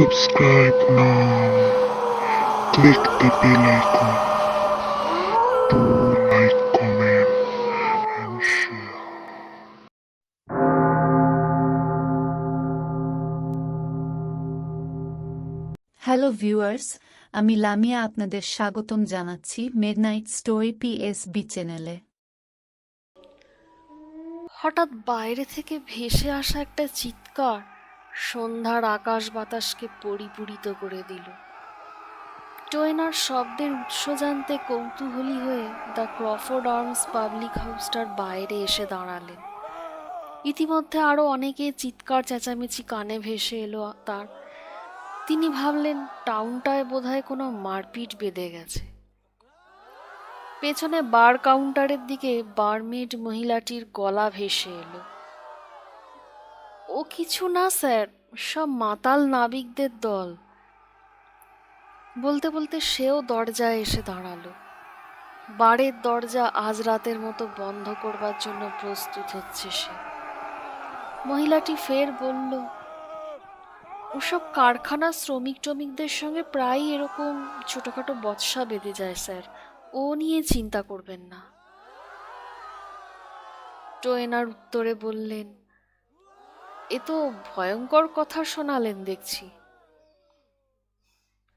Subscribe now. Click the bell icon to like, comment, and share. Hello viewers আমি লামিয়া আপনাদের স্বাগতম জানাচ্ছি midnight story PSB চ্যানেলে হঠাৎ বাইরে থেকে ভেসে আসা একটা চিৎকার সন্ধ্যার আকাশ বাতাসকে পরিপূরিত করে দিল। টোয়েনার শব্দের উৎস জানতে কৌতূহলী হয়ে দ্য ক্রফোর্ড আর্মস পাবলিক হাউসটার বাইরে এসে দাঁড়ালেন। ইতিমধ্যে আরও অনেকে চিৎকার চেঁচামেচি কানে ভেসে এলো তার। তিনি ভাবলেন, টাউনটায় বোধহয় কোনো মারপিট বেঁধে গেছে। পেছনে বার কাউন্টারের দিকে বারমেড মহিলাটির গলা ভেসে এলো। ও কিছু না, স্যার। সব মাতাল নাবিকদের দল। বলতে বলতে সেও দরজায় এসে দাঁড়াল। বারের দরজা আজ রাতের মতো বন্ধ করবার জন্য প্রস্তুত হচ্ছে সে। মহিলাটি ফের বলল, ওসব কারখানার শ্রমিক টমিকদের সঙ্গে প্রায়ই এরকম ছোটখাটো বৎসা বেঁধে যায়, স্যার। ও নিয়ে চিন্তা করবেন না। টোয়েনার উত্তরে বললেন এ তো ভয়ঙ্কর কথা শোনালেন দেখছি।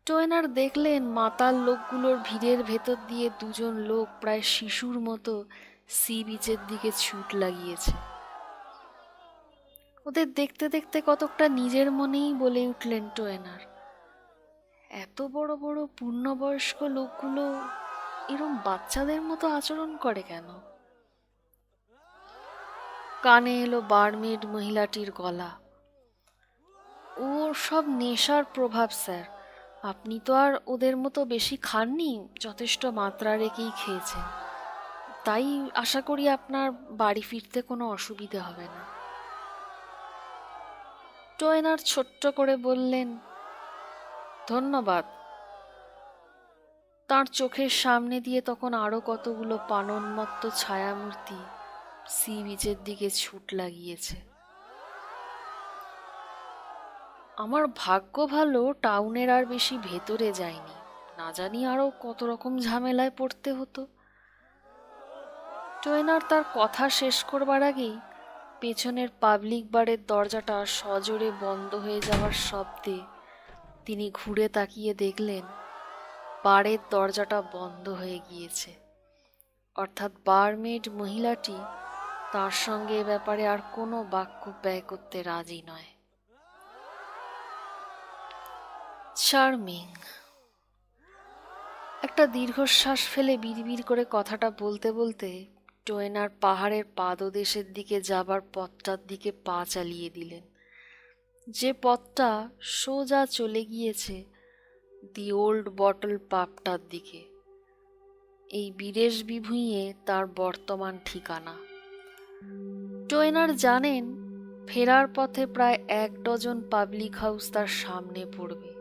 টোয়েনার দেখলেন মাতাল লোকগুলোর ভিড়ের ভেতর দিয়ে দুজন লোক প্রায় শিশুর মতো সি বিচের দিকে ছুট লাগিয়েছে। ওদের দেখতে দেখতে কতকটা নিজের মনেই বলে উঠলেন টোয়েনার। এত বড় বড় পূর্ণবয়স্ক লোকগুলো এরম বাচ্চাদের মতো আচরণ করে কেন? কানে এলো বারমেড মহিলাটির গলা। ও সব নেশার প্রভাব, স্যার। আপনি তো আর ওদের মতো বেশি খাননি, যথেষ্ট মাত্রা রেখেই খেয়েছেন। তাই আশা করি আপনার বাড়ি ফিরতে কোনো অসুবিধে হবে না। টোয়েনার ছোট্ট করে বললেন, ধন্যবাদ। তার চোখের সামনে দিয়ে তখন আরও কতগুলো পানন্মত্ত ছায়ামূর্তি সি বিচের দিকে ছুট লাগিয়েছে। আমার ভাগ্য ভালো, টাউনের আর বেশি ভেতরে যায়নি। না জানি আরও কত রকম ঝামেলায় পড়তে হতো। টোয়েনার তার কথা শেষ করবার আগেই পেছনের পাবলিক বারের দরজাটা সজোরে বন্ধ হয়ে যাওয়ার শব্দে তিনি ঘুরে তাকিয়ে দেখলেন, বারের দরজাটা বন্ধ হয়ে গিয়েছে। অর্থাৎ বারমেড মহিলাটি তার সঙ্গে এ ব্যাপারে আর কোনো বাক্য ব্যয় করতে রাজি নয়। চার্মিং। একটা দীর্ঘশ্বাস ফেলে বিড়বিড় করে কথাটা বলতে বলতে টোয়েনার পাহাড়ের পাদদেশের দিকে যাবার পথটার দিকে পা চালিয়ে দিলেন। যে পথটা সোজা চলে গিয়েছে দি ওল্ড বটল পাপটার দিকে। এই বিদেশ বিভুঁইয়ে তার বর্তমান ঠিকানা। টোয়েনার জানেন, ফেরার পথে প্রায় এক ডজন পাবলিক হাউস তার সামনে পড়বে।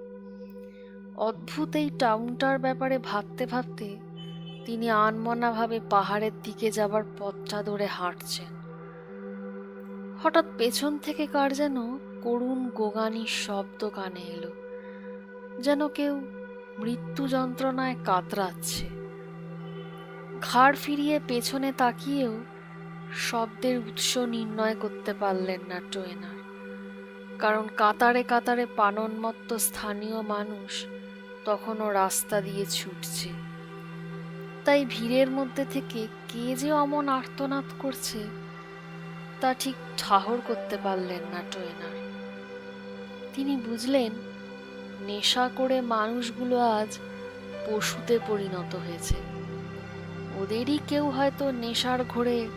অদ্ভুত এই টাউনটার ব্যাপারে ভাবতে ভাবতে তিনি আনমনাভাবে পাহাড়ের দিকে যাবার পথটা ধরে হাঁটছেন। হঠাৎ পেছন থেকে কার যেন করুণ গোগানির শব্দ কানে এলো, যেন কেউ মৃত্যু যন্ত্রণায় কাতরাচ্ছে। ঘাড় ফিরিয়ে পেছনে তাকিয়েও শব্দের উৎস নির্ণয় করতে পারলেন না টোয়েনার কারণ কাতারে কাতারে পানন্মত্ত স্থানীয় মানুষ তখনও রাস্তা দিয়ে ছুটছে। তাই ভিড়ের মধ্যে থেকে কে যে অমন আর্তনাদ করছে, তা ঠিক ঠাহর করতে পারলেন না টোয়েনার তিনি বুঝলেন, নেশা করে মানুষগুলো আজ পশুতে পরিণত হয়েছে। ওদেরই কেউ হয়তো নেশার ঘোরে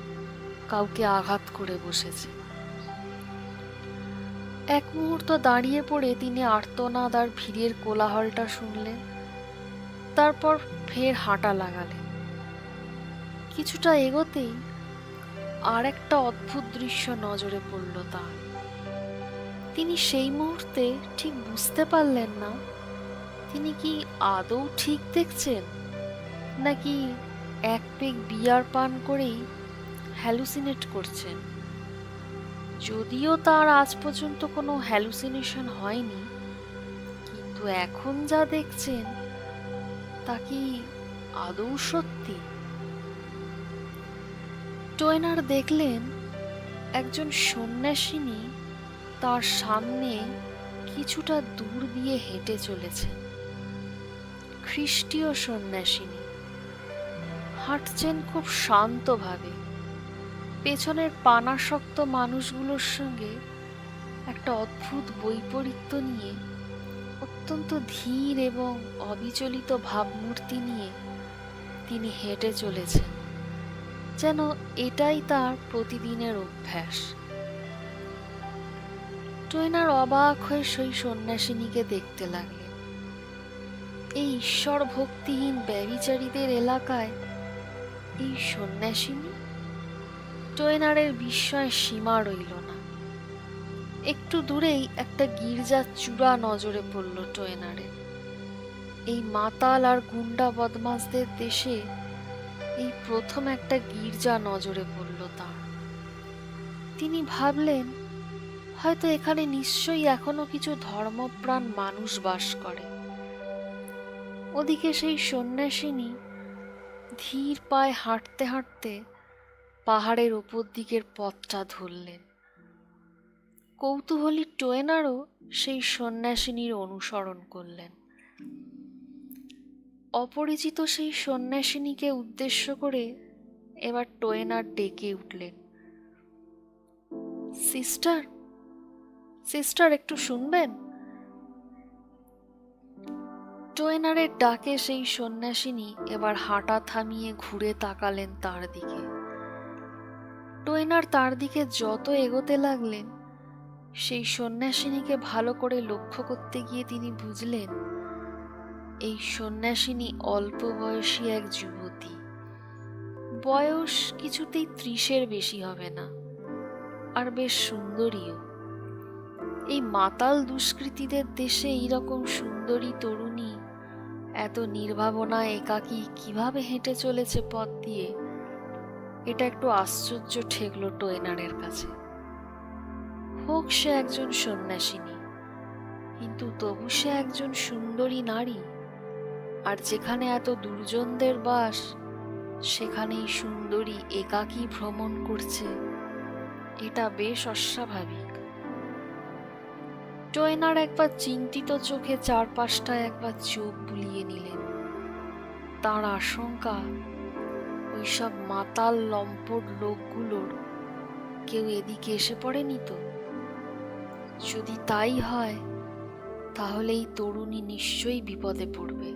কাউকে আঘাত করে বসেছে। এক মুহূর্ত দাঁড়িয়ে পড়ে তিনি আর্তনাদ আর ভিড়ের কোলাহলটা শুনলেন, তারপর ফের হাঁটা লাগালেন। কিছুটা এগোতেই আর একটা অদ্ভুত দৃশ্য নজরে পড়ল তার। তিনি সেই মুহূর্তে ঠিক বুঝতে পারলেন না, তিনি কি আদৌ ঠিক দেখছেন, নাকি এক পেগ বিয়ার পান করেই হ্যালুসিনেট করছেন। যদিও তার আজ পর্যন্ত কোনো হ্যালুসিনেশন হয়নি, কিন্তু এখন যা দেখছেন, তা কি আদৌ সত্যি? টোয়েনার দেখলেন, একজন সন্ন্যাসিনী তার সামনে কিছুটা দূর দিয়ে হেঁটে চলেছেন। খ্রিস্টীয় সন্ন্যাসিনী। হাঁটছেন খুব শান্তভাবে। পেছনের পানাসক্ত মানুষগুলোর সঙ্গে একটা অদ্ভুত বৈপরীত্য নিয়ে, অত্যন্ত ধীর এবং অবিচলিত ভাবমূর্তি নিয়ে তিনি হেঁটে চলেছেন। যেন এটাই তার প্রতিদিনের অভ্যাস। টৈনার অবাক হয়ে সেই সন্ন্যাসিনীকে দেখতে লাগলেন। এই ঈশ্বর ভক্তিহীন ব্যবিচারীদের এলাকায় এই সন্ন্যাসিনী টৈনারের বিস্ময় সীমা রইল না। একটু দূরেই একটা গির্জার চূড়া নজরে পড়ল টোয়েনারের এই মাতাল আর গুন্ডা বদমাসদের দেশে এই প্রথম একটা গির্জা নজরে পড়ল তার। তিনি ভাবলেন, হয়তো এখানে নিশ্চয়ই এখনও কিছু ধর্মপ্রাণ মানুষ বাস করে। ওদিকে সেই সন্ন্যাসিনী ধীর পায়ে হাঁটতে হাঁটতে পাহাড়ের ওপর দিকের পথটা ধরলেন। কৌতূহলী টোয়েনারও সেই সন্ন্যাসিনীর অনুসরণ করলেন। অপরিচিত সেই সন্ন্যাসিনীকে উদ্দেশ্য করে এবার টোয়েনার ডেকে উঠলেন। সিস্টার সিস্টার, একটু শুনবেন? টোয়েনারের ডাকে সেই সন্ন্যাসিনী এবার হাঁটা থামিয়ে ঘুরে তাকালেন তার দিকে। টোয়েনার তার দিকে যত এগোতে লাগলেন, সেই সন্ন্যাসিনীকে ভালো করে লক্ষ্য করতে গিয়ে তিনি বুঝলেন, এই সন্ন্যাসিনী অল্প বয়সী এক যুবতী। বয়স কিছুতেই ত্রিশের বেশি হবে না, আর বেশ সুন্দরীও। এই মাতাল দুষ্কৃতীদের দেশে এইরকম সুন্দরী তরুণী এত নির্ভাবনা একাকী কীভাবে হেঁটে চলেছে পথ দিয়ে? এটা একটু আশ্চর্য ঠেকল টোয়েনারের কাছে। হোক সে একজন সন্ন্যাসিনী, কিন্তু তবু সে একজন সুন্দরী নারী। আর যেখানে এত দুর্জনদের বাস, সেখানেই সুন্দরী একাকী ভ্রমণ করছে। এটা বেশ অস্বাভাবিক। টোয়েনার একবার চিন্তিত চোখে চারপাশটা একবার চোখ বুলিয়ে নিলেন। তার আশঙ্কা ওইসব মাতাল লম্পট লোকগুলোর কেউ এদিকে এসে পড়েনি তো? যদি তাই হয় তাহলে এই তরুণী নিশ্চয়ই বিপদে পড়বে।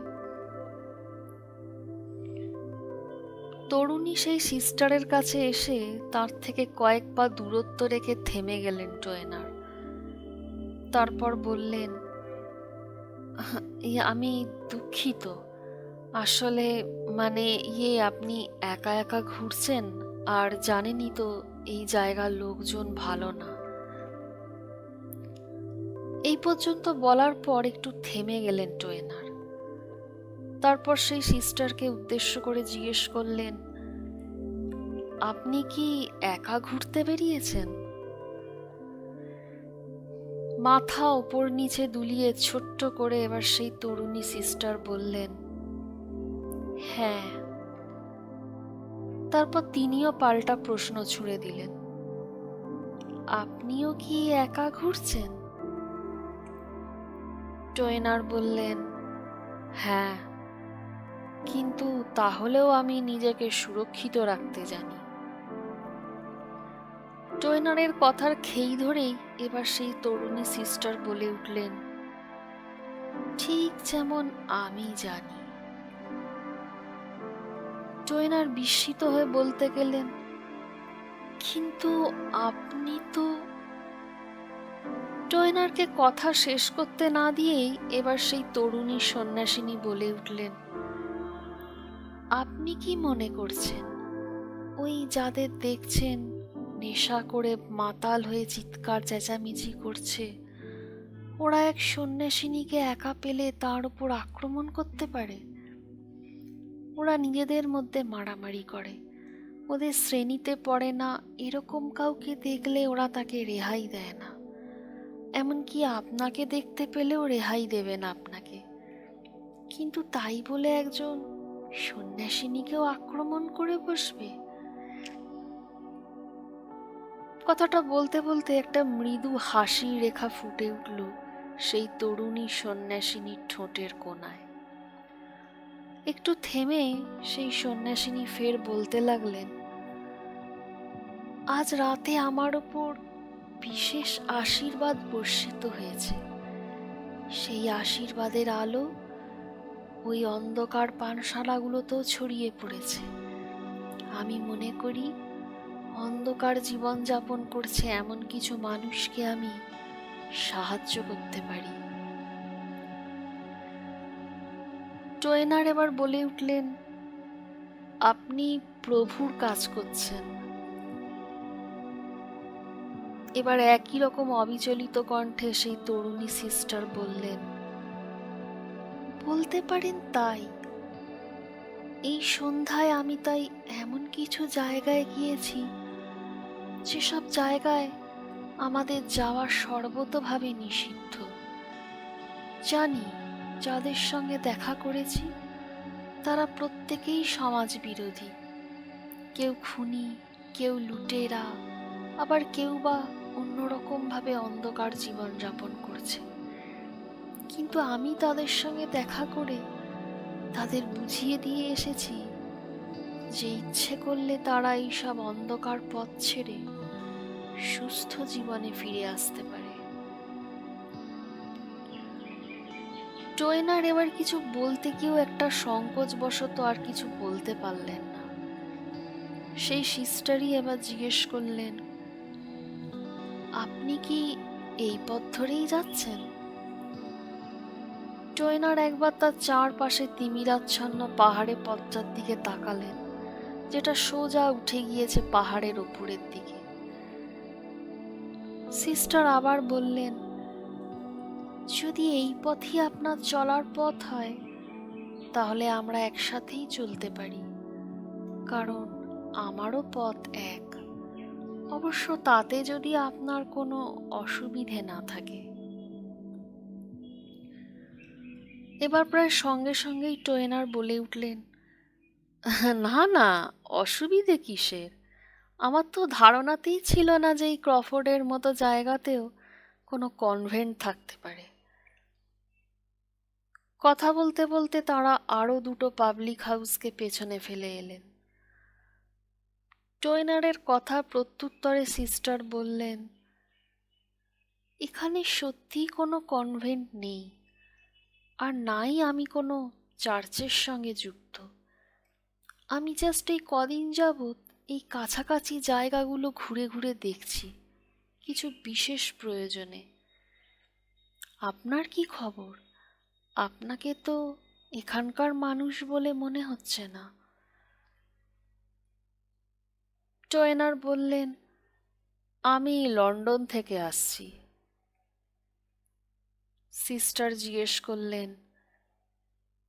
তরুণী সেই সিস্টারের কাছে এসে তার থেকে কয়েক পা দূরত্ব রেখে থেমে গেলেন টোয়েনার তারপর বললেন "ইয়ে, আমি দুঃখিত। আসলে মানে ইয়ে আপনি একা একা ঘুরছেন? আর জানেনই তো এই জায়গার লোকজন ভালো না। এই পর্যন্ত বলার পর একটু থেমে গেলেন টোয়েনার। তারপর সেই সিস্টারকে উদ্দেশ্য করে জিজ্ঞেস করলেন, আপনি কি একা ঘুরতে বেরিয়েছেন? মাথা ওপর নিচে দুলিয়ে ছোট্ট করে এবার সেই তরুণী সিস্টার বললেন হ্যাঁ। তারপর তিনিও পাল্টা প্রশ্ন ছুড়ে দিলেন। আপনিও কি একা ঘুরছেন? টোয়েনার বললেন হ্যাঁ। কিন্তু তাহলেও আমি নিজেকে সুরক্ষিত রাখতে জানি। টোয়েনারের কথার খেই ধরেই এবার সেই তরুণী সিস্টার বলে উঠলেন, ঠিক যেমন আমি জানি। টোয়েনার বিস্মিত হয়ে বলতে গেলেন, কিন্তু আপনি তো টোয়েনারকে কথা শেষ করতে না দিয়েই এবার সেই তরুণী সন্ন্যাসিনী বলে উঠলেন, আপনি কি মনে করছেন? ওই যাদের দেখছেন, নেশা করে মাতাল হয়ে চিৎকার চেঁচামেচি করছে, ওরা এক সন্ন্যাসিনীকে একা পেলে তার উপর আক্রমণ করতে পারে? ওরা নিজেদের মধ্যে মারামারি করে। ওদের শ্রেণীতে পড়ে না, এরকম কাউকে দেখলে ওরা তাকে রেহাই দেয় না। এমনকি আপনাকে দেখতে পেলেও রেহাই দেবেন আপনাকে। কিন্তু তাই বলে একজন সন্ন্যাসিনীকেও আক্রমণ করে বসবে? কথাটা বলতে বলতে একটা মৃদু হাসি রেখা ফুটে উঠল সেই তরুণী সন্ন্যাসিনীর ঠোঁটের কোণায়। একটু থেমে সেই সন্ন্যাসিনী ফের বলতে লাগলেন, আজ রাতে আমার ওপর বিশেষ আশীর্বাদ বর্ষিত হয়েছে। সেই আশীর্বাদের আলো ওই অন্ধকার পানশালাগুলোতেও ছড়িয়ে পড়েছে। আমি মনে করি অন্ধকার জীবনযাপন করছে এমন কিছু মানুষকে আমি সাহায্য করতে পারি। টোয়েনার এবার বলে উঠলেন, আপনি প্রভুর কাজ করছেন। এবার একই রকম অবিচলিত কণ্ঠে সেই তরুণী সিস্টার বললেন, বলতে পারেন তাই। এই সন্ধ্যায় আমি তাই এমন কিছু জায়গায় গিয়েছি, যেসব জায়গায় আমাদের যাওয়া সর্বতভাবে নিষিদ্ধ। জানি যাদের সঙ্গে দেখা করেছি, তারা প্রত্যেকেই সমাজ বিরোধী কেউ খুনি, কেউ লুটেরা, আবার কেউ বা অন্যরকমভাবে অন্ধকার জীবনযাপন করছে। কিন্তু আমি তাদের সঙ্গে দেখা করে তাদের বুঝিয়ে দিয়ে এসেছি যে ইচ্ছে করলে তারা এই সব অন্ধকার পথ ছেড়ে সুস্থ জীবনে ফিরে আসতে পারে। টোয়েনার এবার কিছু বলতে গিয়েও একটা সংকোচবশত আর কিছু বলতে পারলেন না। সেই সিস্টারই এবার জিজ্ঞেস করলেন, আপনি কি এই পথ ধরেই যাচ্ছেন? টোয়েনার একবার তার চারপাশে তিমিরাচ্ছন্ন পাহাড়ে পথটার দিকে তাকালেন, যেটা সোজা উঠে গিয়েছে পাহাড়ের ওপরের দিকে। সিস্টার আবার বললেন যদি এই পথই আপনার চলার পথ হয়, তাহলে আমরা একসাথেই চলতে পারি। কারণ আমারও পথ এক। অবশ্য তাতে যদি আপনার কোনো অসুবিধে না থাকে। এবার প্রায় সঙ্গে সঙ্গেই টোয়েনার বলে উঠলেন, না না, অসুবিধে কিসের? আমার তো ধারণাতেই ছিল না যে এই ক্রফোর্ডের মতো জায়গাতেও কোনো কনভেন্ট থাকতে পারে। কথা বলতে বলতে তারা আরও দুটো পাবলিক হাউসকে পেছনে ফেলে এলেন। টোয়েনারের কথা প্রত্যুত্তরে সিস্টার বললেন, এখানে সত্যিই কোনো কনভেন্ট নেই, আর নাই আমি কোনো চার্চের সঙ্গে যুক্ত। আমি জাস্ট এই কদিন যাবৎ এই কাছাকাছি জায়গাগুলো ঘুরে ঘুরে দেখছি, কিছু বিশেষ প্রয়োজনে। আপনার কি খবর? আপনাকে তো এখানকার মানুষ বলে মনে হচ্ছে না। টোয়েনার বললেন, আমি লন্ডন থেকে আসছি। সিস্টার জিজ্ঞেস করলেন,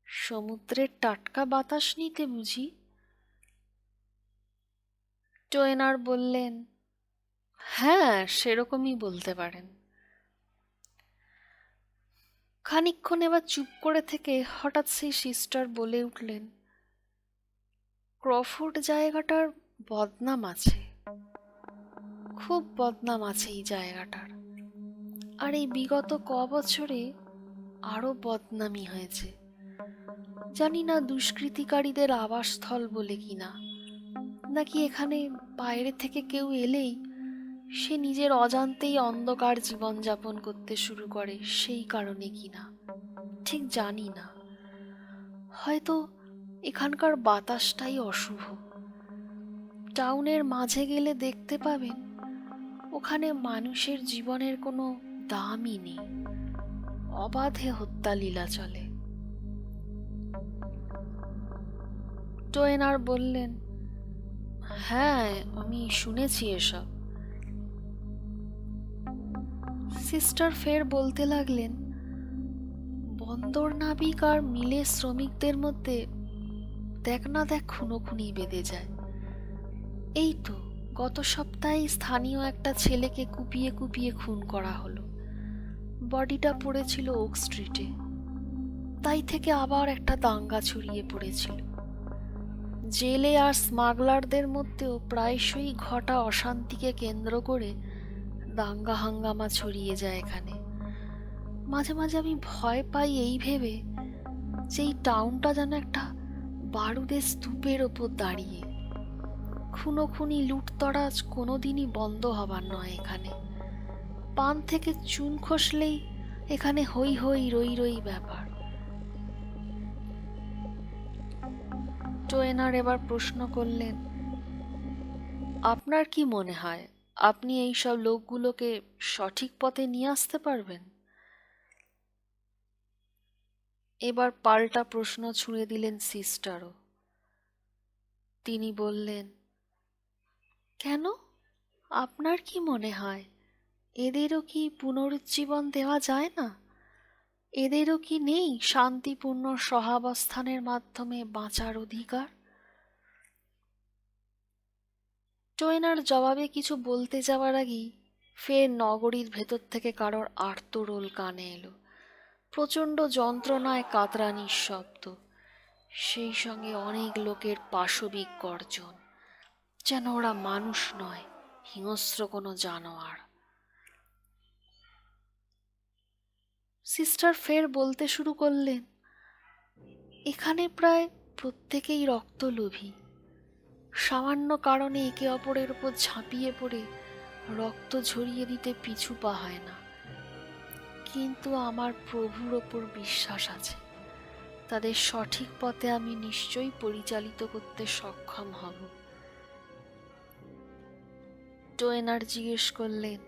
সমুদ্রের টাটকা বাতাস নিতে বুঝি? টোয়েনার বললেন হ্যাঁ সেরকমই বলতে পারেন। খানিকক্ষণ এবার চুপ করে থেকে হঠাৎ সেই সিস্টার বলে উঠলেন, ক্রফোর্ড জায়গাটার বদনাম আছে। খুব বদনাম আছে এই জায়গাটার। আর এই বিগত ক বছরে আরও বদনামি হয়েছে। জানি না দুষ্কৃতিকারীদের আবাসস্থল বলে কিনা। নাকি এখানে বাইরে থেকে কেউ এলেই সে নিজের অজান্তেই অন্ধকার জীবনযাপন করতে শুরু করে সেই কারণে কিনা। ঠিক জানি না। হয়তো এখানকার বাতাসটাই অশুভ। টাউনের মাঝে গেলে দেখতে পাবেন, ওখানে মানুষের জীবনের কোনো দামই নেই। অবাধে হত্যা লীলা চলে। টোয়েনার বললেন হ্যাঁ আমি শুনেছি এসব। সিস্টার ফের বলতে লাগলেন, বন্দর নাবিক আর মিলে শ্রমিকদের মধ্যে দেখ না দেখ খুনোখুনি বেঁধে যায়। এই তো, গত সপ্তাহে স্থানীয় একটা ছেলেকে কুপিয়ে কুপিয়ে খুন করা হলো। বডিটা পড়েছিল ওক স্ট্রিটে। তাই থেকে আবার একটা দাঙ্গা ছড়িয়ে পড়েছিল। জেলে আর স্মাগলারদের মধ্যেও প্রায়শই ঘটা অশান্তিকে কেন্দ্র করে দাঙ্গা হাঙ্গামা ছড়িয়ে যায় এখানে। মাঝে মাঝে আমি ভয় পাই এই ভেবে যে এই টাউনটা যেন একটা বারুদের স্তূপের ওপর দাঁড়িয়ে। খুনো খুনি লুটতরাজ কোনোদিনই বন্ধ হবার নয় এখানে। পান থেকে চুন খসলেই এখানে হই হই রই রই ব্যাপার। টোয়েনার এবার প্রশ্ন করলেন, আপনার কি মনে হয়? আপনি এই সব লোকগুলোকে সঠিক পথে নিয়ে আসতে পারবেন? এবার পাল্টা প্রশ্ন ছুঁড়ে দিলেন সিস্টারও। তিনি বললেন, কেন? আপনার কি মনে হয়? এদেরও কি পুনরুজ্জীবন দেওয়া যায় না? এদেরও কি নেই শান্তিপূর্ণ সহাবস্থানের মাধ্যমে বাঁচার অধিকার? টোয়েনার জবাবে কিছু বলতে যাওয়ার আগেই ফের নগরীর ভেতর থেকে কারোর আর্তরোল কানে এলো। প্রচণ্ড যন্ত্রণায় কাতরানির শব্দ। সেই সঙ্গে অনেক লোকের পাশবিক গর্জন। যেন ওরা মানুষ নয়, হিংস্র কোনো জানোয়ার। সিস্টার ফের বলতে শুরু করলেন, এখানে প্রায় প্রত্যেকেই রক্তলোভী। সামান্য কারণে একে অপরের উপর ঝাঁপিয়ে পড়ে, রক্ত ঝরিয়ে দিতে পিছু পা হয় না। কিন্তু আমার প্রভুর ওপর বিশ্বাস আছে। তাদের সঠিক পথে আমি নিশ্চয়ই পরিচালিত করতে সক্ষম হব। টোয়েনার জিজ্ঞেস করলেন,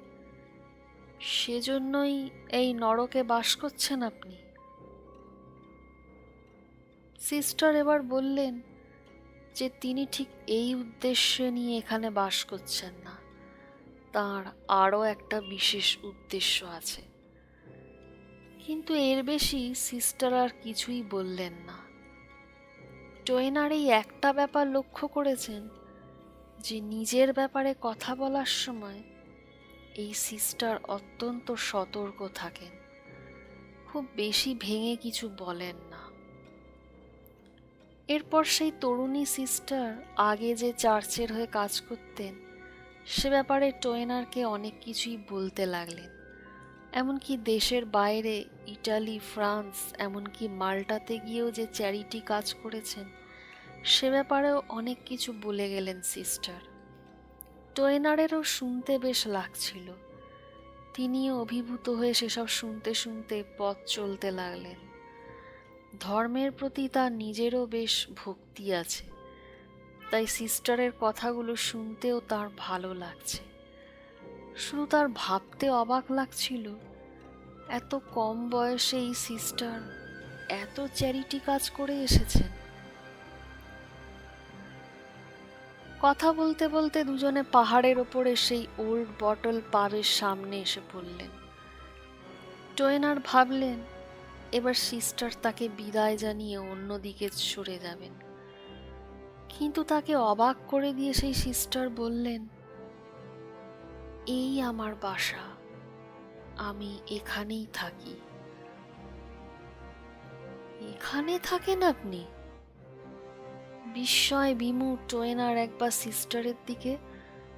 সেজন্যই এই নরকে বাস করছেন আপনি? সিস্টার এবার বললেন যে তিনি ঠিক এই উদ্দেশ্যে নিয়ে এখানে বাস করছেন না, তার আরও একটা বিশেষ উদ্দেশ্য আছে। কিন্তু এর বেশি সিস্টার আর কিছুই বললেন না। টোয়েনার এই একটা ব্যাপার লক্ষ্য করেছেন যে নিজের ব্যাপারে কথা বলার সময় এই সিস্টার অত্যন্ত সতর্ক থাকেন। খুব বেশি ভেঙে কিছু বলেন না। এরপর সেই তরুণী সিস্টার আগে যে চার্চের হয়ে কাজ করতেন, সে ব্যাপারে টোয়েনারকে অনেক কিছুই বলতে লাগলেন। এমনকি দেশের বাইরে, ইটালি, ফ্রান্স, এমনকি মাল্টাতে গিয়েও যে চ্যারিটি কাজ করেছেন, সে ব্যাপারেও অনেক কিছু বলে গেলেন সিস্টার টোয়েনারেরও শুনতে বেশ লাগছিল। তিনিও অভিভূত হয়ে সেসব শুনতে শুনতে পথ চলতে লাগলেন। ধর্মের প্রতি তার নিজেরও বেশ ভক্তি আছে। তাই সিস্টারের কথাগুলো শুনতেও তার ভালো লাগছে। শুধু তার ভাবতে অবাক লাগছিল, এত কম বয়সে এই সিস্টার এত চ্যারিটি কাজ করে এসেছেন। কথা বলতে বলতে দুজনে পাহাড়ের ওপরে সেই ওল্ড বটল পাবের সামনে এসে পড়লেন। টোয়েনার ভাবলেন এবার সিস্টার তাকে বিদায় জানিয়ে অন্যদিকে সরে যাবেন। কিন্তু তাকে অবাক করে দিয়ে সেই সিস্টার বললেন, এই আমার বাসা, আমি এখানেই থাকি। এখানে থাকেন আপনি? বিস্ময় বিমু টোয়েনার একবার সিস্টারের দিকে,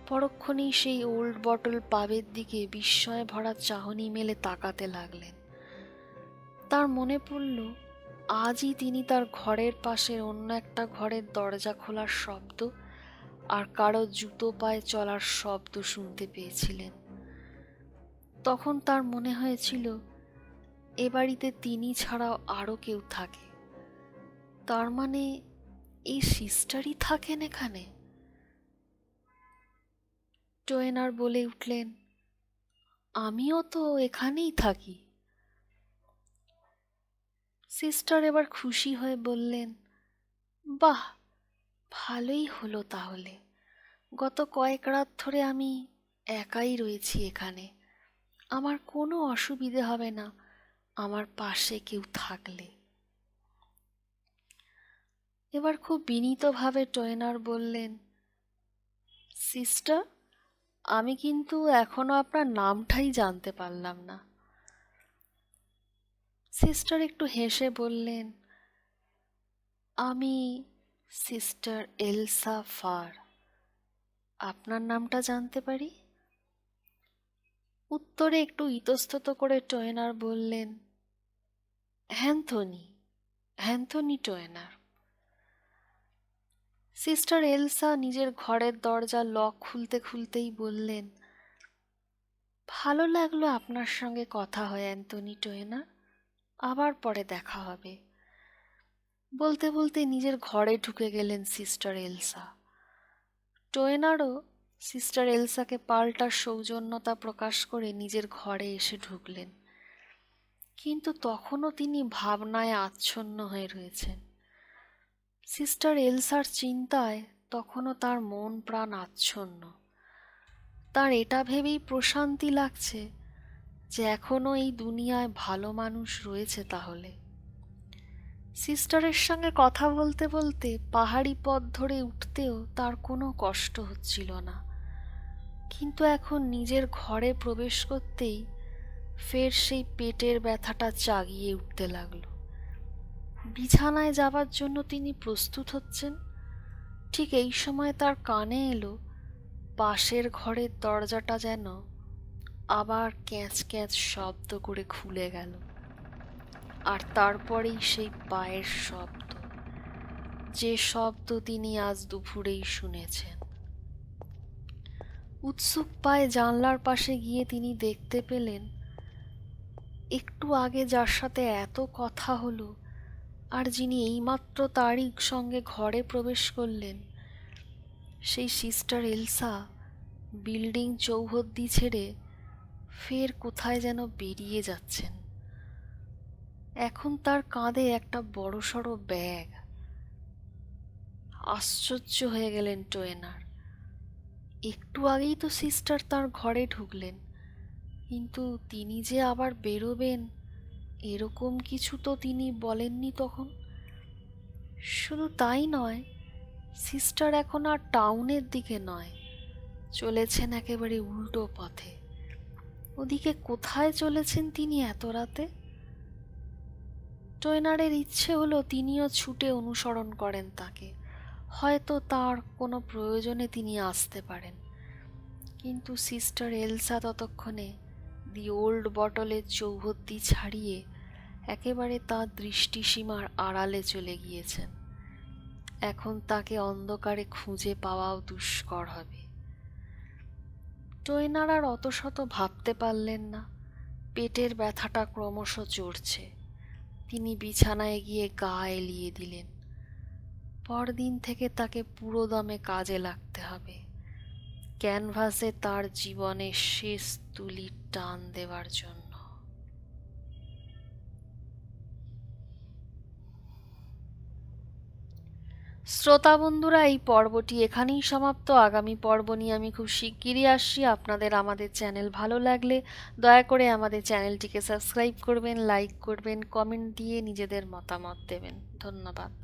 পরক্ষণেই সেই ওল্ড বটল পাবের দিকে বিস্ময়ে ভরা চাহনি মেলে তাকাতে লাগলেন। তার মনে পড়ল, আজই তিনি তার ঘরের পাশের অন্য একটা ঘরের দরজা খোলার শব্দ আর কারও জুতো পায়ে চলার শব্দ শুনতে পেয়েছিলেন। তখন তার মনে হয়েছিল, এ বাড়িতে তিনি ছাড়াও আরও কেউ থাকে। তার মানে এই সিস্টারই থাকেন এখানে? টোয়েনার বলে উঠলেন, আমিও তো এখানেই থাকি। সিস্টার এবার খুশি হয়ে বললেন, বাহ, ভালোই হলো তাহলে। গত কয়েক রাত ধরে আমি একাই রয়েছি এখানে। আমার কোনো অসুবিধে হবে না, আমার পাশে কেউ থাকলে এবার খুব বিনীতভাবে টয়নার বললেন, সিস্টার, আমি কিন্তু এখনও আপনার নামটাই জানতে পারলাম না। সিস্টার একটু হেসে বললেন, আমি সিস্টার এলসা ফার আপনার নামটা জানতে পারি? উত্তরে একটু ইতস্তত করে টোয়েনার বললেন হ্যান্থনি হ্যান্থনি টোয়েনার সিস্টার এলসা নিজের ঘরের দরজা লক খুলতে খুলতেই বললেন, ভালো লাগল আপনার সঙ্গে কথা হয়, অ্যান্থনি টোয়েনার আবার পরে দেখা হবে। বলতে বলতে নিজের ঘরে ঢুকে গেলেন সিস্টার এলসা। টোয়েনারও সিস্টার এলসাকে পাল্টা সৌজন্যতা প্রকাশ করে নিজের ঘরে এসে ঢুকলেন। কিন্তু তখনও তিনি ভাবনায় আচ্ছন্ন হয়ে রয়েছেন। সিস্টার এলসার চিন্তায় তখনও তার মন প্রাণ আচ্ছন্ন। তার এটা ভেবেই প্রশান্তি লাগছে যে এখনও এই দুনিয়ায় ভালো মানুষ রয়েছে তাহলে। সিস্টারের সঙ্গে কথা বলতে বলতে পাহাড়ি পথ ধরে উঠতেও তার কোনো কষ্ট হচ্ছিল না। কিন্তু এখন নিজের ঘরে প্রবেশ করতেই ফের সেই পেটের ব্যথাটা চাগিয়ে উঠতে লাগল। বিছানায় যাবার জন্য তিনি প্রস্তুত হচ্ছেন। ঠিক এই সময় তার কানে এলো, পাশের ঘরের দরজাটা যেন আবার ক্যাঁচ ক্যাঁচ শব্দ করে খুলে গেল। আর তারপরেই সেই পায়ের শব্দ, যে শব্দ তিনি আজ দুপুরেই শুনেছেন। উৎসুক পায়ে জানলার পাশে গিয়ে তিনি দেখতে পেলেন, একটু আগে যার সাথে এত কথা হলো আর যিনি এইমাত্র তারই সঙ্গে ঘরে প্রবেশ করলেন, সেই সিস্টার এলসা, বিল্ডিং চৌহদ্দি ছেড়ে ফের কোথায় যেন বেরিয়ে যাচ্ছেন। এখন তার কাঁধে একটা বড়সড় ব্যাগ। আশ্চর্য হয়ে গেলেন টোয়েনার একটু আগেই তো সিস্টার তার ঘরে ঢুকলেন, কিন্তু তিনি যে আবার বেরোবেন, এরকম কিছু তো তিনি বলেননি তখন। শুধু তাই নয়, সিস্টার এখন আর টাউনের দিকে নয়, চলেছেন একেবারে উল্টো পথে। ওদিকে কোথায় চলেছেন তিনি এত রাতে? টোয়েনারের ইচ্ছে হলো তিনিও ছুটে অনুসরণ করেন তাকে। হয়তো তার কোনো প্রয়োজনে তিনি আসতে পারেন। কিন্তু সিস্টার এলসা ততক্ষণে দি ওল্ড বটলের চৌহদ্দি ছাড়িয়ে একেবারে তার দৃষ্টিসীমার আড়ালে চলে গিয়েছেন। এখন তাকে অন্ধকারে খুঁজে পাওয়াও দুষ্কর হবে। টোয়েনার আর অত শত ভাবতে পারলেন না। পেটের ব্যথাটা ক্রমশ চড়ছে। তিনি বিছানায় গিয়ে গা এলিয়ে দিলেন। পরদিন থেকে তাকে পুরো দমে কাজে লাগতে হবে। ক্যানভাসে তার জীবনের শেষ তুলির টান দেওয়ার জন্য। শ্রোতা বন্ধুরা, এই পর্বটি এখানেই সমাপ্ত। আগামী পর্ব নিয়ে আমি খুব শিগগিরই আসছি। আপনাদের আমাদের চ্যানেল ভালো লাগলে দয়া করে আমাদের চ্যানেলটিকে সাবস্ক্রাইব করবেন, লাইক করবেন, কমেন্ট দিয়ে নিজেদের মতামত দেবেন। ধন্যবাদ।